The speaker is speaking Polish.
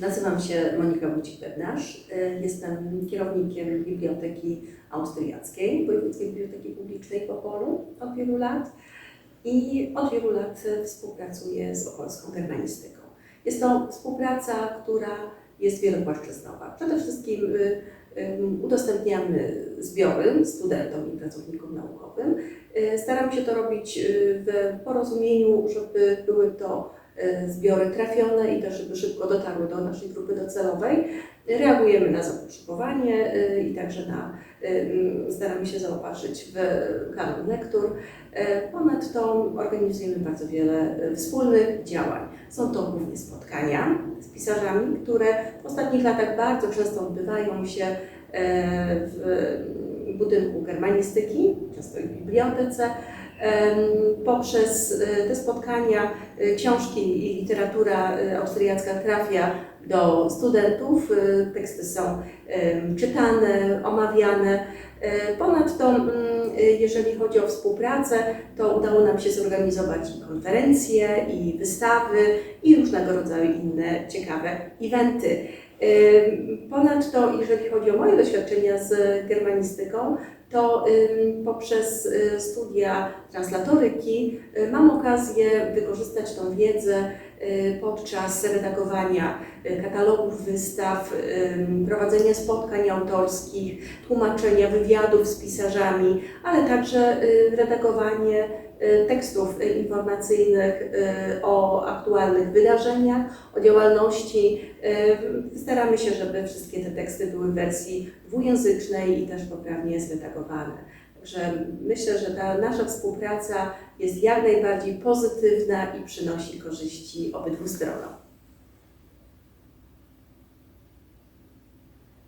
Nazywam się Monika Wójcik-Bednarz. Jestem kierownikiem Biblioteki Austriackiej, Wojewódzkiej Biblioteki Publicznej w Opolu od wielu lat i od wielu lat współpracuję z opolską germanistyką. Jest to współpraca, która jest wielopłaszczyznowa. Przede wszystkim y, y, udostępniamy zbiory studentom i pracownikom naukowym. Y, Staramy się to robić y, w porozumieniu, żeby były to y, zbiory trafione i też, żeby szybko dotarły do naszej grupy docelowej. Reagujemy na zapotrzebowanie y, i także na, y, mm, staramy się zaopatrzyć w kanon lektur. Y, Ponadto organizujemy bardzo wiele y, wspólnych działań. Są to głównie spotkania z pisarzami, które w ostatnich latach bardzo często odbywają się w budynku germanistyki, często w bibliotece. Poprzez e, te spotkania e, książki i literatura e, austriacka trafia do studentów. Teksty są czytane, omawiane. Ponadto, jeżeli chodzi o współpracę, to udało nam się zorganizować konferencje, i wystawy, i różnego rodzaju inne ciekawe eventy. Ponadto, jeżeli chodzi o moje doświadczenia z germanistyką, to poprzez y, studia translatoryki y, mam okazję wykorzystać tą wiedzę podczas redagowania y, katalogów wystaw, ym, prowadzenia spotkań autorskich, tłumaczenia wywiadów z pisarzami, ale także y, redagowanie y, tekstów y, informacyjnych y, o aktualnych wydarzeniach, o działalności. Y, Staramy się, żeby wszystkie te teksty były w wersji dwujęzycznej i też poprawnie zredagowane. Także myślę, że ta nasza współpraca jest jak najbardziej pozytywna i przynosi korzyści obydwu stronom.